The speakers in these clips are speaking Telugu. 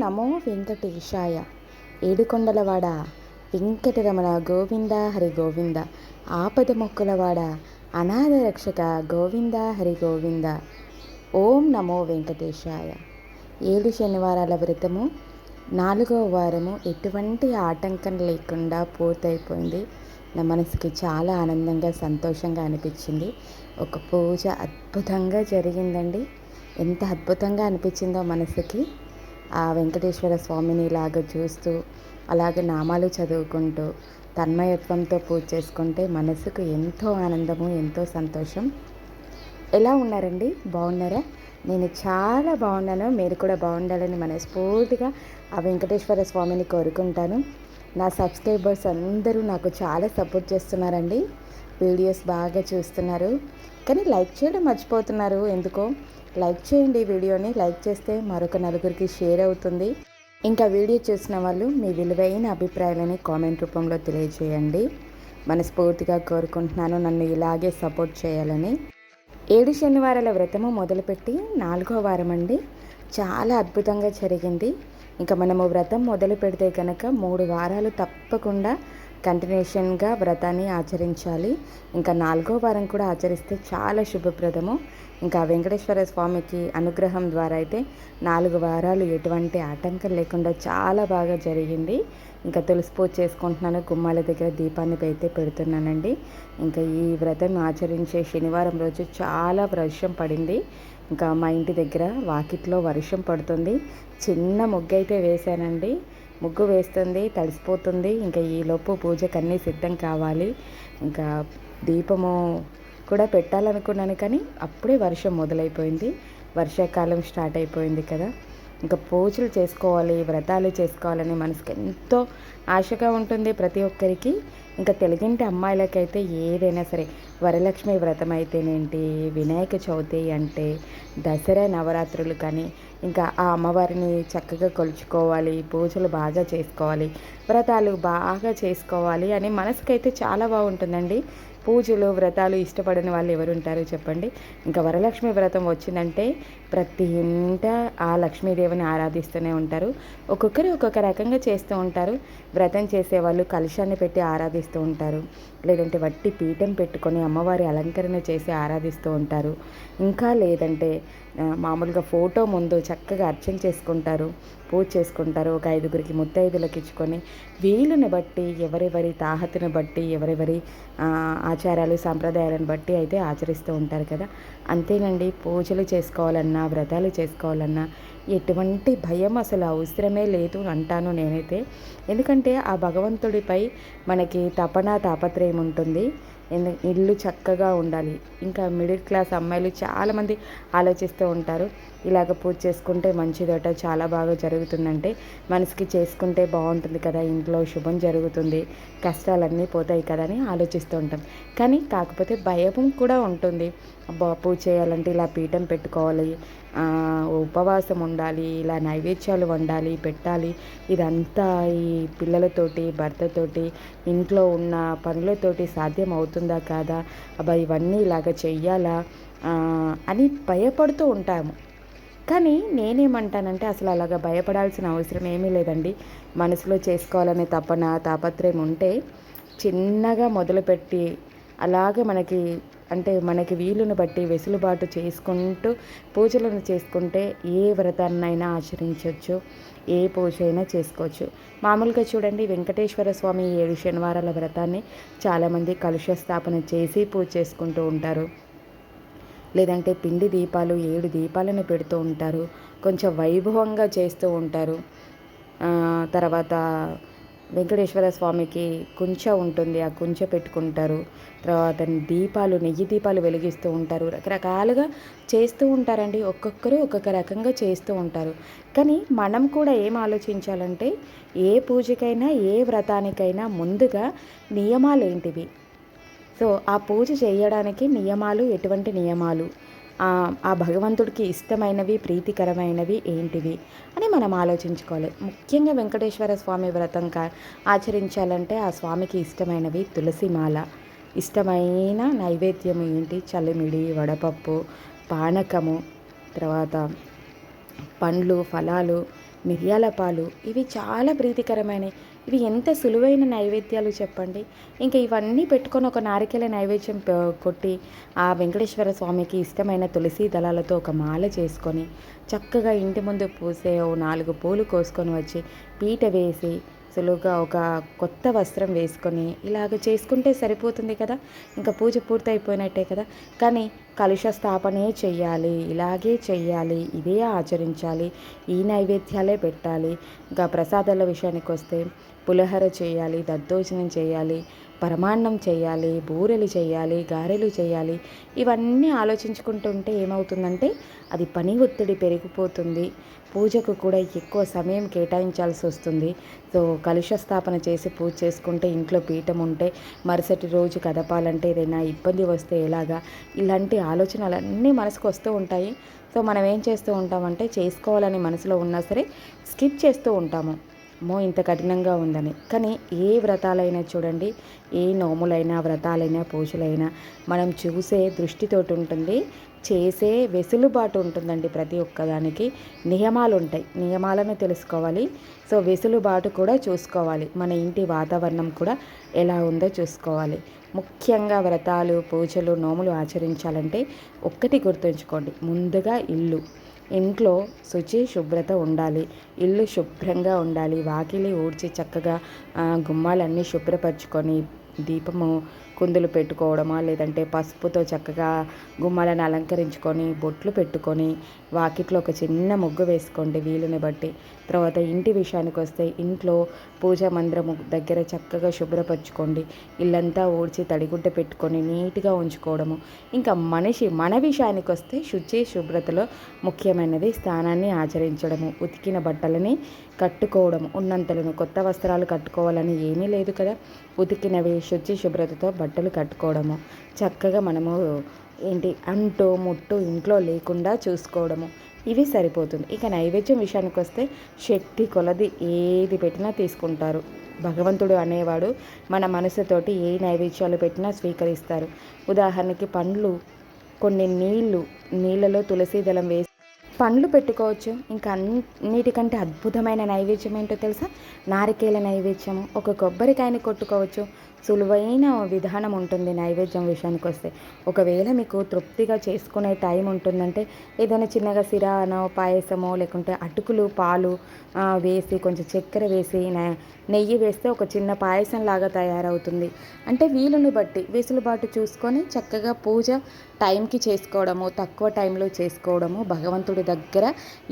నమో వెంకటేశాయ. ఏడుకొండలవాడ వెంకటరమణ గోవింద హరి గోవింద. ఆపద మొక్కులవాడ అనాథ రక్షక గోవింద హరి గోవింద. ఓం నమో వెంకటేశాయ. ఏడు శనివారాల వ్రతము. నాలుగవ వారము ఎటువంటి ఆటంకం లేకుండా పూర్తయిపోయింది. నా మనసుకి చాలా ఆనందంగా సంతోషంగా అనిపించింది. ఒక పూజ అద్భుతంగా జరిగిందండి. ఎంత అద్భుతంగా అనిపించిందో మనసుకి. ఆ వెంకటేశ్వర స్వామిని ఇలాగ చూస్తూ అలాగే నామాలు చదువుకుంటూ తన్మయత్వంతో పూజ చేసుకుంటే మనసుకు ఎంతో ఆనందము ఎంతో సంతోషం. ఎలా ఉన్నారండి? బాగున్నారా? నేను చాలా బాగున్నాను. మీరు కూడా బాగుండాలని మనస్ఫూర్తిగా ఆ వెంకటేశ్వర స్వామిని కోరుకుంటాను. నా సబ్స్క్రైబర్స్ అందరూ నాకు చాలా సపోర్ట్ చేస్తున్నారండి. వీడియోస్ బాగా చూస్తున్నారు. కానీ లైక్ చేయడం మర్చిపోతున్నారు. ఎందుకో లైక్ చేయండి వీడియోని. లైక్ చేస్తే మరొక నలుగురికి షేర్ అవుతుంది. ఇంకా వీడియో చూసిన వాళ్ళు మీ విలువైన అభిప్రాయాలని కామెంట్ రూపంలో తెలియజేయండి. మనస్ఫూర్తిగా కోరుకుంటున్నాను నన్ను ఇలాగే సపోర్ట్ చేయాలని. ఏడు శనివారాల వ్రతము మొదలుపెట్టి నాలుగో వారం అండి. చాలా అద్భుతంగా జరిగింది. ఇంకా మనము వ్రతం మొదలు పెడితే కనుక మూడు వారాలు తప్పకుండా కంటిన్యూషన్గా వ్రతాన్ని ఆచరించాలి. ఇంకా నాలుగో వారం కూడా ఆచరిస్తే చాలా శుభప్రదము. ఇంకా వెంకటేశ్వర స్వామికి అనుగ్రహం ద్వారా అయితే నాలుగు వారాలు ఎటువంటి ఆటంకం లేకుండా చాలా బాగా జరిగింది. ఇంకా తులసి పూజ చేసుకుంటున్నాను. గుమ్మాల దగ్గర దీపాన్ని అయితే పెడుతున్నానండి. ఇంకా ఈ వ్రతం ఆచరించే శనివారం రోజు చాలా వర్షం పడింది. ఇంకా మా ఇంటి దగ్గర వాకిట్లో వర్షం పడుతుంది. చిన్న ముగ్గు అయితే వేశానండి. ముగ్గు వేస్తుంది తడిసిపోతుంది. ఇంకా ఈలోపు పూజకు అన్నీ సిద్ధం కావాలి. ఇంకా దీపము కూడా పెట్టాలనుకున్నాను కానీ అప్పుడే వర్షం మొదలైపోయింది. వర్షాకాలం స్టార్ట్ అయిపోయింది కదా. ఇంకా పూజలు చేసుకోవాలి వ్రతాలు చేసుకోవాలని మనసుకి ఎంతో ఆశగా ఉంటుంది ప్రతి ఒక్కరికి. ఇంకా తెలుగింటి అమ్మాయిలకైతే ఏదైనా సరే వరలక్ష్మి వ్రతం అయితేనేంటి వినాయక చవితి అంటే దసరా నవరాత్రులు కానీ ఇంకా ఆ అమ్మవారిని చక్కగా కొలుచుకోవాలి పూజలు బాగా చేసుకోవాలి వ్రతాలు బాగా చేసుకోవాలి అని మనసుకైతే చాలా బాగుంటుందండి. పూజలు వ్రతాలు ఇష్టపడని వాళ్ళు ఎవరు ఉంటారు చెప్పండి. ఇంకా వరలక్ష్మి వ్రతం వచ్చిందంటే ప్రతి ఇంట ఆ లక్ష్మీదేవిని ఆరాధిస్తూనే ఉంటారు. ఒక్కొక్కరు ఒక్కొక్క రకంగా చేస్తూ ఉంటారు. వ్రతం చేసేవాళ్ళు కలశాన్ని పెట్టి ఆరాధిస్తూ ఉంటారు. లేదంటే వట్టి పీఠం పెట్టుకొని అమ్మవారి అలంకరణ చేసి ఆరాధిస్తూ ఉంటారు. ఇంకా లేదంటే మామూలుగా ఫోటో ముందు చక్కగా అర్చన చేసుకుంటారు. పూజ చేసుకుంటారు. ఒక ఐదుగురికి ముత్తైదులకు ఇచ్చుకొని వీలుని బట్టి ఎవరెవరి తాహతను బట్టి ఎవరెవరి ఆచారాలు సాంప్రదాయాలను బట్టి అయితే ఆచరిస్తూ ఉంటారు కదా. అంతేనండి. పూజలు చేసుకోవాలన్నా వ్రతాలు చేసుకోవాలన్నా ఎటువంటి భయం అసలు అవసరమే లేదు అంటాను నేనైతే. ఎందుకంటే ఆ భగవంతుడిపై మనకి తపన తాపత్రయం ఉంటుంది. ఇల్లు చక్కగా ఉండాలి. ఇంకా మిడిల్ క్లాస్ అమ్మాయిలు చాలామంది ఆలోచిస్తూ ఉంటారు. ఇలాగ పూజ చేసుకుంటే మంచిదట చాలా బాగా జరుగుతుందంటే మనసుకి చేసుకుంటే బాగుంటుంది కదా ఇంట్లో శుభం జరుగుతుంది కష్టాలన్నీ పోతాయి కదా అని ఆలోచిస్తూ ఉంటాం. కానీ కాకపోతే భయం కూడా ఉంటుంది. అబ్బా పూజ చేయాలంటే ఇలా పీఠం పెట్టుకోవాలి ఉపవాసం ఉండాలి ఇలా నైవేద్యాలు వండాలి పెట్టాలి. ఇదంతా ఈ పిల్లలతోటి భర్తతోటి ఇంట్లో ఉన్న పనులతోటి సాధ్యం అవుతుందా కాదా? అబ్బా ఇవన్నీ ఇలాగ చెయ్యాలా? అని భయపడుతూ ఉంటాము. కానీ నేనేమంటానంటే అసలు అలాగా భయపడాల్సిన అవసరం ఏమీ లేదండి. మనసులో చేసుకోవాలనే తపన తాపత్రయం ఉంటే చిన్నగా మొదలుపెట్టి అలాగే మనకి అంటే మనకి వీలును బట్టి వెసులుబాటు చేసుకుంటూ పూజలను చేసుకుంటే ఏ వ్రతాన్నైనా ఆచరించవచ్చు ఏ పూజ అయినా చేసుకోవచ్చు. మామూలుగా చూడండి వెంకటేశ్వర స్వామి ఏడు శనివారాల వ్రతాన్ని చాలామంది కలుష స్థాపన చేసి పూజ చేసుకుంటూ ఉంటారు. లేదంటే పిండి దీపాలు ఏడు దీపాలను పెడుతూ ఉంటారు. కొంచెం వైభవంగా చేస్తూ ఉంటారు. తర్వాత వెంకటేశ్వర స్వామికి కుంచ ఉంటుంది. ఆ కుంచ పెట్టుకుంటారు. తర్వాత దీపాలు నెయ్యి దీపాలు వెలిగిస్తూ ఉంటారు. రకరకాలుగా చేస్తూ ఉంటారండి. ఒక్కొక్కరు ఒక్కొక్క రకంగా చేస్తూ ఉంటారు. కానీ మనం కూడా ఏం ఆలోచించాలంటే ఏ పూజకైనా ఏ వ్రతానికైనా ముందుగా నియమాలు ఏంటివి సో ఆ పూజ చేయడానికి నియమాలు ఎటువంటి నియమాలు? ఆ భగవంతుడికి ఇష్టమైనవి ప్రీతికరమైనవి ఏంటివి అని మనం ఆలోచించుకోవాలి. ముఖ్యంగా వెంకటేశ్వర స్వామి వ్రతం ఆచరించాలంటే ఆ స్వామికి ఇష్టమైనవి తులసిమాల. ఇష్టమైన నైవేద్యం ఏంటి? చల్లమిడి వడపప్పు పానకము తర్వాత పండ్లు ఫలాలు మిరియాల పాలు. ఇవి చాలా ప్రీతికరమైనవి. ఇవి ఎంత సులువైన నైవేద్యాలు చెప్పండి? ఇంకా ఇవన్నీ పెట్టుకొని ఒక నారికేల నైవేద్యం కొట్టి ఆ వెంకటేశ్వర స్వామికి ఇష్టమైన తులసి దళాలతో ఒక మాల చేసుకొని చక్కగా ఇంటి ముందు పూసే ఓ నాలుగు పూలు కోసుకొని వచ్చి పీట వేసి సులువుగా ఒక కొత్త వస్త్రం వేసుకొని ఇలాగ చేసుకుంటే సరిపోతుంది కదా. ఇంకా పూజ పూర్తయిపోయినట్టే కదా. కానీ కలుష స్థాపనే చెయ్యాలి ఇలాగే చెయ్యాలి ఇదే ఆచరించాలి ఈ నైవేద్యాలే పెట్టాలి. ఇంకా ప్రసాదాల విషయానికి వస్తే పులిహోర చేయాలి దద్దోజనం చేయాలి పరమాన్నం చేయాలి బూరెలు చేయాలి గారెలు చేయాలి ఇవన్నీ ఆలోచించుకుంటుంటే ఏమవుతుందంటే అది పని ఒత్తిడి పెరిగిపోతుంది. పూజకు కూడా ఎక్కువ సమయం కేటాయించాల్సి వస్తుంది. సో కలుష స్థాపన చేసి పూజ చేసుకుంటే ఇంట్లో పీఠం ఉంటే మరుసటి రోజు కదపాలంటే ఏదైనా ఇబ్బంది వస్తే ఎలాగా? ఇలాంటి ఆలోచనలన్నీ మనసుకు వస్తూ ఉంటాయి. సో మనం ఏం చేస్తూ ఉంటామంటే చేసుకోవాలని మనసులో ఉన్నా సరే స్కిప్ చేస్తూ ఉంటాము. మో ఇంత కఠినంగా ఉందని. కానీ ఏ వ్రతాలైనా చూడండి ఏ నోములైనా వ్రతాలైనా పూజలైనా మనం చూసే దృష్టితోటి ఉంటుంది చేసే వెసులుబాటు ఉంటుందండి ప్రతి ఒక్కదానికి. నియమాలు ఉంటాయి నియమాలను తెలుసుకోవాలి. సో వెసులుబాటు కూడా చూసుకోవాలి. మన ఇంటి వాతావరణం కూడా ఎలా ఉందో చూసుకోవాలి. ముఖ్యంగా వ్రతాలు పూజలు నోములు ఆచరించాలంటే ఒక్కటి గుర్తుంచుకోండి ముందుగా ఇల్లు. ఇంట్లో శుచి శుభ్రత ఉండాలి. ఇల్లు శుభ్రంగా ఉండాలి. వాకిలి ఊడ్చి చక్కగా గుమ్మాలన్నీ శుభ్రపరచుకొని దీపము కుందులు పెట్టుకోవడమా లేదంటే పసుపుతో చక్కగా గుమ్మాలను అలంకరించుకొని బొట్లు పెట్టుకొని వాకిట్లో ఒక చిన్న ముగ్గు వేసుకోండి వీలుని బట్టి. తర్వాత ఇంటి విషయానికి వస్తే ఇంట్లో పూజా మందిరము దగ్గర చక్కగా శుభ్రపరచుకోండి. ఇల్లంతా ఊడ్చి తడిగుడ్డ పెట్టుకొని నీట్గా ఉంచుకోవడము. ఇంకా మనిషి మన విషయానికి వస్తే శుచి శుభ్రతలో ముఖ్యమైనది స్థానాన్ని ఆచరించడము. ఉతికిన బట్టలని కట్టుకోవడం ఉన్నంతలను కొత్త వస్త్రాలు కట్టుకోవాలని ఏమీ లేదు కదా. ఉతికినవి శుచి శుభ్రతతో బట్టలు కట్టుకోవడము. చక్కగా మనము ఏంటి అంటు ముట్టు ఇంట్లో లేకుండా చూసుకోవడము. ఇవి సరిపోతుంది. ఇక నైవేద్యం విషయానికి వస్తే శక్తి కొలది ఏది పెట్టినా తీసుకుంటారు. భగవంతుడు అనేవాడు మన మనసుతోటి ఏ నైవేద్యాలు పెట్టినా స్వీకరిస్తారు. ఉదాహరణకి పండ్లు కొన్ని నీళ్ళు నీళ్ళలో తులసి దళం వేసి పండ్లు పెట్టుకోవచ్చు. ఇంకా అన్నిటికంటే అద్భుతమైన నైవేద్యం ఏంటో తెలుసా? నారికేల నైవేద్యము ఒక కొబ్బరికాయని కొట్టుకోవచ్చు. సులువైన విధానం ఉంటుంది నైవేద్యం విషయానికి వస్తే. ఒకవేళ మీకు తృప్తిగా చేసుకునే టైం ఉంటుందంటే ఏదైనా చిన్నగా సిరానో పాయసమో లేకుంటే అటుకులు పాలు వేసి కొంచెం చక్కెర వేసి నెయ్యి వేస్తే ఒక చిన్న పాయసం లాగా తయారవుతుంది. అంటే వీలుని బట్టి వెసులుబాటు చూసుకొని చక్కగా పూజ టైంకి చేసుకోవడము తక్కువ టైంలో చేసుకోవడము భగవంతుడి దగ్గర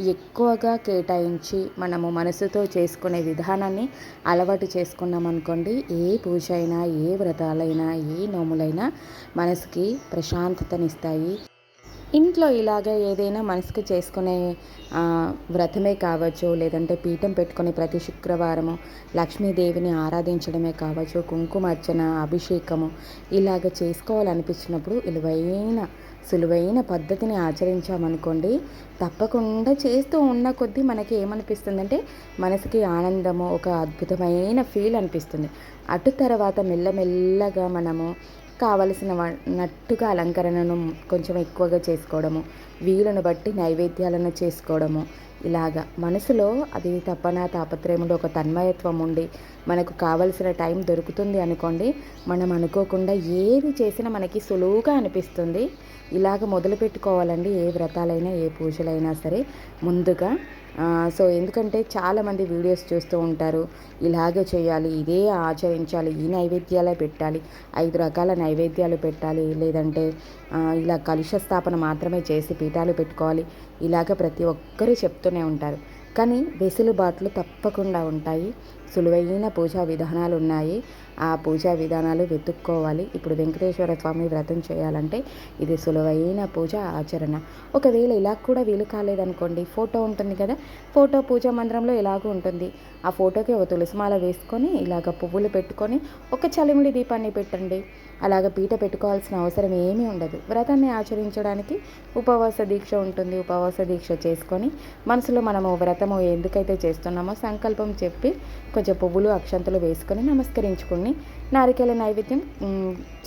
ఎక్కువగా కేటాయించి మనము మనసుతో చేసుకునే విధానాన్ని అలవాటు చేసుకున్నామనుకోండి ఏ పూజ అయినా ఏ వ్రతాలైనా ఏ నోములైనా మనసుకి ప్రశాంతతనిస్తాయి. ఇంట్లో ఇలాగే ఏదైనా మనసుకు చేసుకునే వ్రతమే కావచ్చు లేదంటే పీఠం పెట్టుకుని ప్రతి శుక్రవారము లక్ష్మీదేవిని ఆరాధించడమే కావచ్చు కుంకుమార్చన అభిషేకము ఇలాగ చేసుకోవాలనిపించినప్పుడు విలువైన సులువైన పద్ధతిని ఆచరించామనుకోండి తప్పకుండా చేస్తూ ఉన్న కొద్దీ మనకి ఏమనిపిస్తుందంటే మనసుకి ఆనందము ఒక అద్భుతమైన ఫీల్ అనిపిస్తుంది. అటు తర్వాత మెల్లమెల్లగా మనము కావలసిన వ- నట్టుగా అలంకరణను కొంచెం ఎక్కువగా చేసుకోవడము వీలును బట్టి నైవేద్యాలను చేసుకోవడము ఇలాగా. మనసులో అది తపన తాపత్రయముండి ఒక తన్మయత్వం ఉండి మనకు కావలసిన టైం దొరుకుతుంది అనుకోండి మనం అనుకోకుండా ఏది చేసినా మనకి సులువుగా అనిపిస్తుంది. ఇలాగ మొదలు పెట్టుకోవాలండి ఏ వ్రతాలైనా ఏ పూజలైనా సరే. ముందుగా సో ఎందుకంటే చాలామంది వీడియోస్ చూస్తూ ఉంటారు ఇలాగే చేయాలి ఇదే ఆచరించాలి ఈ నైవేద్యాలే పెట్టాలి ఐదు రకాల నైవేద్యాలు పెట్టాలి లేదంటే ఇలా కలుష స్థాపన మాత్రమే చేసి పీఠాలు పెట్టుకోవాలి ఇలాగ ప్రతి ఒక్కరూ చెప్తూనే ఉంటారు. కానీ వెసులుబాట్లు తప్పకుండా ఉంటాయి. సులువైన పూజా విధానాలు ఉన్నాయి ఆ పూజా విధానాలు వెతుక్కోవాలి. ఇప్పుడు వెంకటేశ్వర స్వామి వ్రతం చేయాలంటే ఇది సులువైన పూజ ఆచరణ. ఒకవేళ ఇలా కూడా వీలు కాలేదనుకోండి ఫోటో ఉంటుంది కదా ఫోటో పూజా మందిరంలో ఎలాగో ఉంటుంది. ఆ ఫోటోకి ఒక తులసిమాల వేసుకొని ఇలాగ పువ్వులు పెట్టుకొని ఒక చలిమిడి దీపాన్ని పెట్టండి. అలాగ పీట పెట్టుకోవాల్సిన అవసరం ఏమీ ఉండదు. వ్రతాన్ని ఆచరించడానికి ఉపవాస దీక్ష ఉంటుంది. ఉపవాస దీక్ష చేసుకొని మనసులో మనము వ్రతము ఎందుకైతే చేస్తున్నామో సంకల్పం చెప్పి కొంచెం పువ్వులు అక్షంతలు వేసుకొని నమస్కరించుకొని నారికేల నైవేద్యం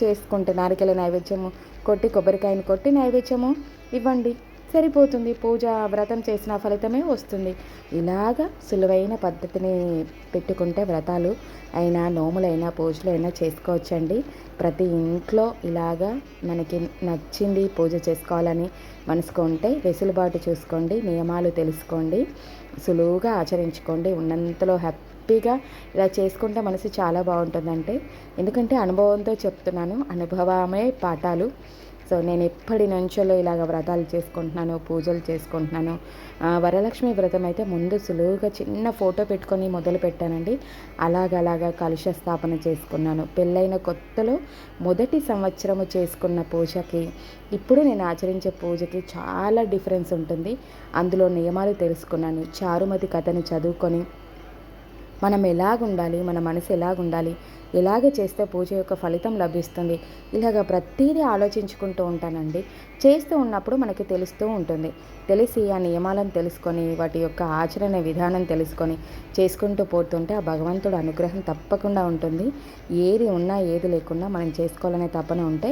చేసుకుంటే నారికేల నైవేద్యము కొట్టి కొబ్బరికాయని కొట్టి నైవేద్యము ఇవ్వండి. సరిపోతుంది. పూజ వ్రతం చేసిన ఫలితమే వస్తుంది. ఇలాగ సులువైన పద్ధతిని పెట్టుకుంటే వ్రతాలు అయినా నోములైనా పూజలైనా చేసుకోవచ్చండి. ప్రతి ఇంట్లో ఇలాగా మనకి నచ్చింది పూజ చేసుకోవాలని మనసుకుంటే వెసులుబాటు చూసుకోండి నియమాలు తెలుసుకోండి సులువుగా ఆచరించుకోండి ఉన్నంతలో హ్యాపీ హ్యాపీగా ఇలా చేసుకుంటే మనసు చాలా బాగుంటుందంటే. ఎందుకంటే అనుభవంతో చెప్తున్నాను అనుభవమే పాఠాలు. సో నేను ఎప్పటి నుంచో ఇలాగ వ్రతాలు చేసుకుంటున్నాను పూజలు చేసుకుంటున్నాను వరలక్ష్మి వ్రతం అయితే ముందు సులువుగా చిన్న ఫోటో పెట్టుకొని మొదలు పెట్టానండి. అలాగలాగా కలుష స్థాపన చేసుకున్నాను. పెళ్ళైన కొత్తలో మొదటి సంవత్సరము చేసుకున్న పూజకి ఇప్పుడు నేను ఆచరించే పూజకి చాలా డిఫరెన్స్ ఉంటుంది. అందులో నియమాలు తెలుసుకున్నాను. చారుమతి కథను చదువుకొని మనం ఎలాగుండాలి మన మనసు ఎలాగుండాలి ఇలాగే చేస్తే పూజ యొక్క ఫలితం లభిస్తుంది ఇలాగ ప్రతీదీ ఆలోచించుకుంటూ ఉంటానండి. చేస్తూ ఉన్నప్పుడు మనకి తెలుస్తూ ఉంటుంది. తెలిసి ఆ నియమాలను తెలుసుకొని వాటి యొక్క ఆచరణ విధానం తెలుసుకొని చేసుకుంటూ పోతుంటే ఆ భగవంతుడు అనుగ్రహం తప్పకుండా ఉంటుంది. ఏది ఉన్నా ఏది లేకున్నా మనం చేసుకోవాలనే తపన ఉంటే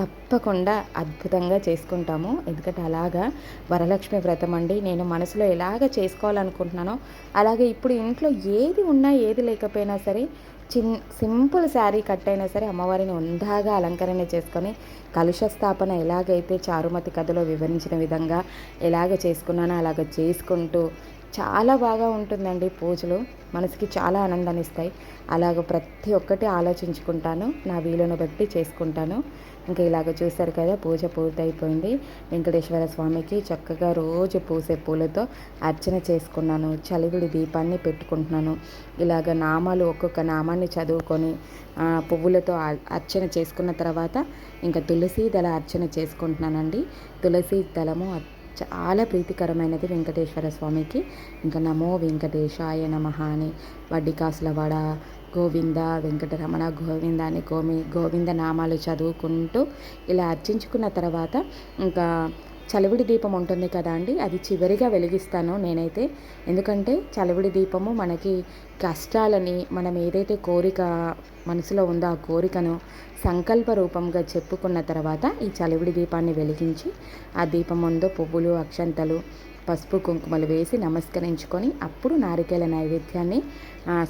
తప్పకుండా అద్భుతంగా చేసుకుంటాము. ఎందుకంటే అలాగా వరలక్ష్మి వ్రతం అండి. నేను మనసులో ఎలాగ చేసుకోవాలనుకుంటున్నానో అలాగే ఇప్పుడు ఇంట్లో ఏది ఉన్నా ఏది లేకపోయినా సరే చిన్ సింపుల్ శారీ కట్ అయినా సరే అమ్మవారిని ఉందాగా అలంకరణ చేసుకొని కలుష స్థాపన ఎలాగైతే చారుమతి కథలో వివరించిన విధంగా ఎలాగ చేసుకున్నానో అలాగ చేసుకుంటూ చాలా బాగా ఉంటుందండి పూజలు. మనసుకి చాలా ఆనందాన్ని ఇస్తాయి. అలాగ ప్రతి ఒక్కటి ఆలోచించుకుంటాను. నా వీలును బట్టి చేసుకుంటాను. ఇంకా ఇలాగ చూశారు కదా పూజ పూర్తయిపోయింది. వెంకటేశ్వర స్వామికి చక్కగా రోజు పూసే పూలతో అర్చన చేసుకున్నాను. చలివిడి దీపాన్ని పెట్టుకుంటున్నాను. ఇలాగ నామాలు ఒక్కొక్క నామాన్ని చదువుకొని పువ్వులతో అర్చన చేసుకున్న తర్వాత ఇంకా తులసి దళ అర్చన చేసుకుంటున్నానండి. తులసి దళము చాలా ప్రీతికరమైనది వెంకటేశ్వర స్వామికి. ఇంకా నమో వెంకటేశాయ నమ అని వడ్డీ కాసుల వడ గోవింద వెంకటరమణ గోవింద అని గోమి గోవింద నామాలు చదువుకుంటూ ఇలా అర్చించుకున్న తర్వాత ఇంకా చలివిడి దీపం ఉంటుంది కదా అండి అది చివరిగా వెలిగిస్తాను నేనైతే. ఎందుకంటే చలివిడి దీపము మనకి కష్టాలని మనం ఏదైతే కోరిక మనసులో ఉందో ఆ కోరికను సంకల్ప రూపంగా చెప్పుకున్న తర్వాత ఈ చలివిడి దీపాన్ని వెలిగించి ఆ దీపం ముందు పువ్వులు అక్షంతలు పసుపు కుంకుమలు వేసి నమస్కరించుకొని అప్పుడు నారికేల నైవేద్యాన్ని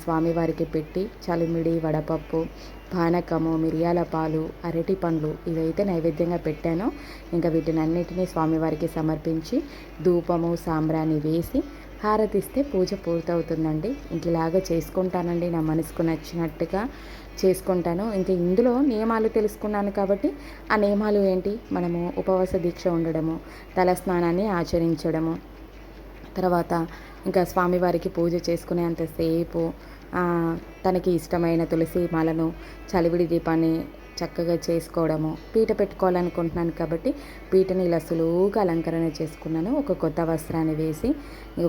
స్వామివారికి పెట్టి చలిమిడి వడపప్పు పానకము మిరియాల పాలు అరటి పండ్లు ఇవైతే నైవేద్యంగా పెట్టానో. ఇంకా వీటిని అన్నిటినీ స్వామివారికి సమర్పించి ధూపము సాంబ్రాన్ని వేసి హారతిస్తే పూజ పూర్తవుతుందండి. ఇంక ఇలాగ చేసుకుంటానండి నా మనసుకు నచ్చినట్టుగా. చేసుకుంటాను. ఇంకా ఇందులో నియమాలు తెలుసుకున్నాను కాబట్టి ఆ నియమాలు ఏంటి? మనము ఉపవాస దీక్ష ఉండడము తలస్నానాన్ని ఆచరించడము తర్వాత ఇంకా స్వామివారికి పూజ చేసుకునే అంతసేపు తనకి ఇష్టమైన తులసి మాలను చలివిడి దీపాన్ని చక్కగా చేసుకోవడము. పీట పెట్టుకోవాలనుకుంటున్నాను కాబట్టి పీటని ఇలా సులువుగా అలంకరణ చేసుకున్నాను. ఒక కొత్త వస్త్రాన్ని వేసి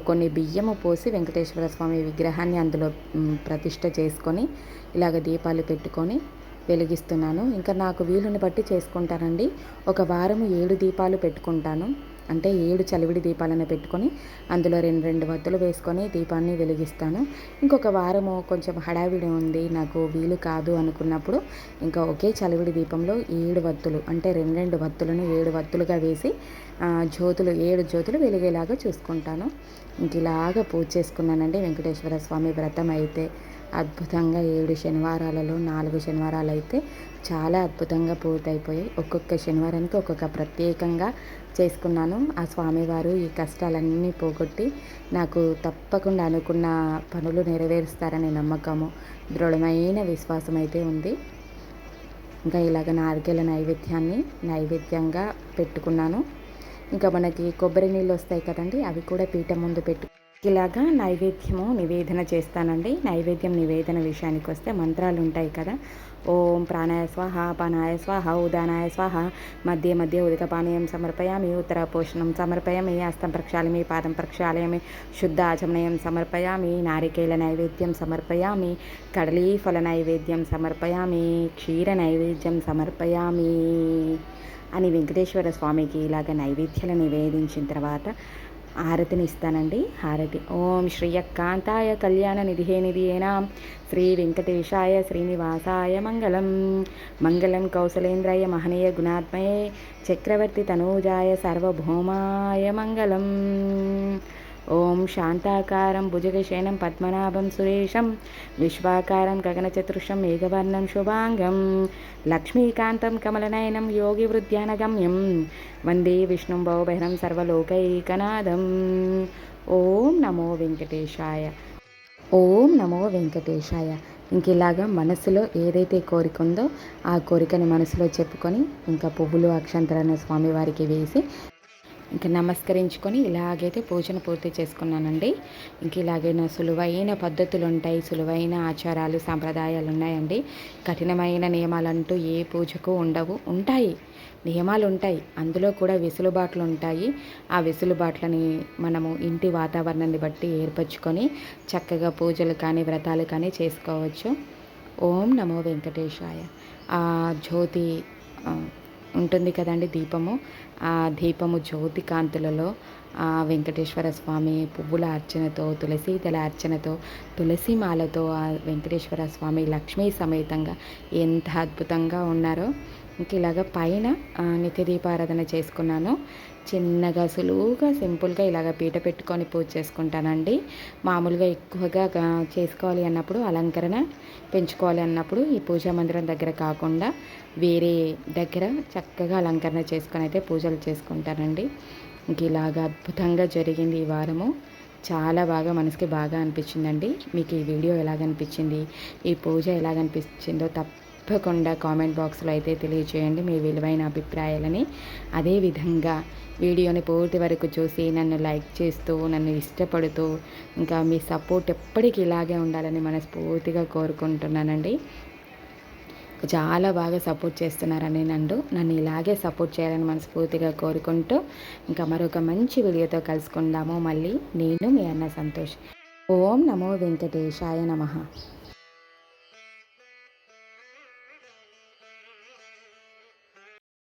కొన్ని బియ్యము పోసి వెంకటేశ్వర స్వామి విగ్రహాన్ని అందులో ప్రతిష్ట చేసుకొని ఇలాగ దీపాలు పెట్టుకొని వెలిగిస్తున్నాను. ఇంకా నాకు వీలుని బట్టి చేసుకుంటానండి. ఒక వారము ఏడు దీపాలు పెట్టుకుంటాను. అంటే ఏడు చలివిడి దీపాలను పెట్టుకొని అందులో రెండు రెండు వత్తులు వేసుకొని దీపాన్ని వెలిగిస్తాను. ఇంకొక వారము కొంచెం హడావిడి ఉంది నాకు వీలు కాదు అనుకున్నప్పుడు ఇంకా ఒకే చలివిడి దీపంలో ఏడు వత్తులు అంటే రెండు రెండు వత్తులను ఏడు వత్తులుగా వేసి జ్యోతులు ఏడు జ్యోతులు వెలిగేలాగా చూసుకుంటాను. ఇంక ఇలాగా పూజ చేసుకున్నానండి. వెంకటేశ్వర స్వామి వ్రతం అయితే అద్భుతంగా ఏడు శనివారాలలో నాలుగు శనివారాలు అయితే చాలా అద్భుతంగా పూర్తయిపోయాయి. ఒక్కొక్క శనివారానికి ఒక్కొక్క ప్రత్యేకంగా చేసుకున్నాను. ఆ స్వామివారు ఈ కష్టాలన్నీ పోగొట్టి నాకు తప్పకుండా అనుకున్న పనులు నెరవేరుస్తారనే నమ్మకము దృఢమైన విశ్వాసం అయితే ఉంది. ఇంకా ఇలాగ నారికేల నైవేద్యాన్ని నైవేద్యంగా పెట్టుకున్నాను. ఇంకా మనకి కొబ్బరి నీళ్ళు వస్తాయి కదండి అవి కూడా పీట ముందు పెట్టు ఇలాగా నైవేద్యము నివేదన చేస్తానండి. నైవేద్యం నివేదన విషయానికి వస్తే మంత్రాలు ఉంటాయి కదా. ఓం ప్రాణాయ స్వాహ పానాయ స్వాహ ఉదానాయ స్వాహ మధ్య మధ్య ఉదక పానీయం సమర్పయామి ఉత్తర పోషణం సమర్పయామి హస్తం ప్రక్షాళమి పాదం ప్రక్షాళయామి శుద్ధ ఆచమనయం సమర్పయామి నారికేల నైవేద్యం సమర్పయామి కడలీఫల నైవేద్యం సమర్పయామి క్షీర నైవేద్యం సమర్పయామి అని వెంకటేశ్వర స్వామికి ఇలాగ నైవేద్యాలు నివేదించిన తర్వాత హారతిని ఇస్తానండి హారతి. ఓం శ్రీయకాంతాయ కళ్యాణ నిధిహే నిధియేనా. శ్రీ వెంకటేశాయ శ్రీనివాసాయ మంగళం. మంగళం కౌశలేంద్రాయ మహనీయ గుణాత్మయే. చక్రవర్తి తనూజాయ సర్వభౌమాయ మంగళం. ఓం శాంతాకారం భుజగశయనం పద్మనాభం సురేశం విశ్వాకారం గగనచతుర్షం మేఘవర్ణం శుభాంగం లక్ష్మీకాంతం కమలనయనం యోగి వృద్ధ్యానగమ్యం వందే విష్ణుం భవభైరం సర్వలోకైకనాథం. ఓం నమో వెంకటేశాయ. ఓం నమో వెంకటేశాయ. ఇంక ఇలాగా మనసులో ఏదైతే కోరిక ఉందో ఆ కోరికని మనసులో చెప్పుకొని ఇంకా పువ్వులు అక్షంతరాన్ని స్వామివారికి వేసి ఇంకా నమస్కరించుకొని ఇలాగైతే పూజను పూర్తి చేసుకున్నానండి. ఇంక ఇలాగైనా సులువైన పద్ధతులు ఉంటాయి సులువైన ఆచారాలు సాంప్రదాయాలు ఉన్నాయండి కఠినమైన నియమాలంటూ ఏ పూజకు ఉండవు ఉంటాయి. నియమాలు ఉంటాయి అందులో కూడా వెసులుబాట్లు ఉంటాయి ఆ వెసులుబాట్లని మనము ఇంటి వాతావరణాన్ని బట్టి ఏర్పరచుకొని చక్కగా పూజలు కానీ వ్రతాలు కానీ చేసుకోవచ్చు. ఓం నమో వెంకటేశాయ. ఆ జ్యోతి ఉంటుంది కదండి దీపము. ఆ దీపము జ్యోతి కాంతులలో ఆ వెంకటేశ్వర స్వామి పువ్వుల అర్చనతో తులసి దళ అర్చనతో తులసి మాలతో ఆ వెంకటేశ్వర స్వామి లక్ష్మీ సమేతంగా ఎంత అద్భుతంగా ఉన్నారో ఇంక ఇలాగ పైన నిత్య దీపారాధన చేసుకున్నాను. చిన్నగా సులువుగా సింపుల్గా ఇలాగ పీట పెట్టుకొని పూజ చేసుకుంటానండి. మామూలుగా ఎక్కువగా చేసుకోవాలి అన్నప్పుడు అలంకరణ పెంచుకోవాలి అన్నప్పుడు ఈ పూజా మందిరం దగ్గర కాకుండా వేరే దగ్గర చక్కగా అలంకరణ చేసుకొని అయితే పూజలు చేసుకుంటానండి. ఇంక ఇలాగ అద్భుతంగా జరిగింది ఈ వారము. చాలా బాగా మనసుకి బాగా అనిపించిందండి. మీకు ఈ వీడియో ఎలాగనిపించింది? ఈ పూజ ఎలాగనిపించిందో తప్ప తప్పకుండా కామెంట్ బాక్స్లో అయితే తెలియచేయండి మీ విలువైన అభిప్రాయాలని. అదేవిధంగా వీడియోని పూర్తి వరకు చూసి నన్ను లైక్ చేస్తూ నన్ను ఇష్టపడుతూ ఇంకా మీ సపోర్ట్ ఎప్పటికీ ఇలాగే ఉండాలని మనస్ఫూర్తిగా కోరుకుంటున్నానండి. చాలా బాగా సపోర్ట్ చేస్తున్నారని నన్ను నన్ను ఇలాగే సపోర్ట్ చేయాలని మనస్ఫూర్తిగా కోరుకుంటూ ఇంకా మరొక మంచి వీడియోతో కలుసుకుందాము. మళ్ళీ నేను మీ అన్న సంతోష్. ఓం నమో వెంకటేశాయ నమ.